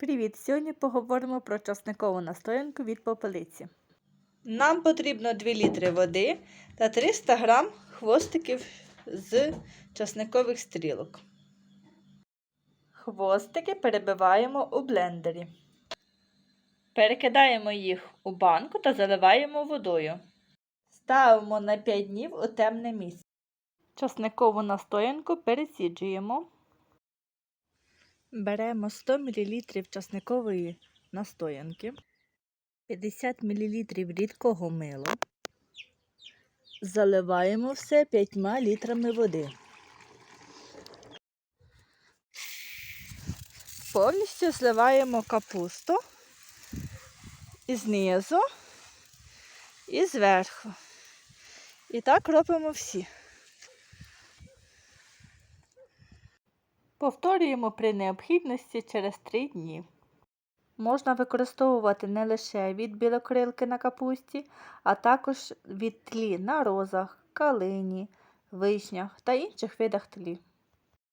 Привіт! Сьогодні поговоримо про часникову настоянку від попелиці. Нам потрібно 2 літри води та 300 грам хвостиків з часникових стрілок. Хвостики перебиваємо у блендері. Перекидаємо їх у банку та заливаємо водою. Ставимо на 5 днів у темне місце. Часникову настоянку пересіджуємо. Беремо 100 мл часникової настоянки, 50 мл рідкого мила, заливаємо все 5 літрами води. Повністю зливаємо капусту і знизу, і зверху. І так робимо всі. Повторюємо при необхідності через 3 дні. Можна використовувати не лише від білокрилки на капусті, а також від тлі на розах, калині, вишнях та інших видах тлі.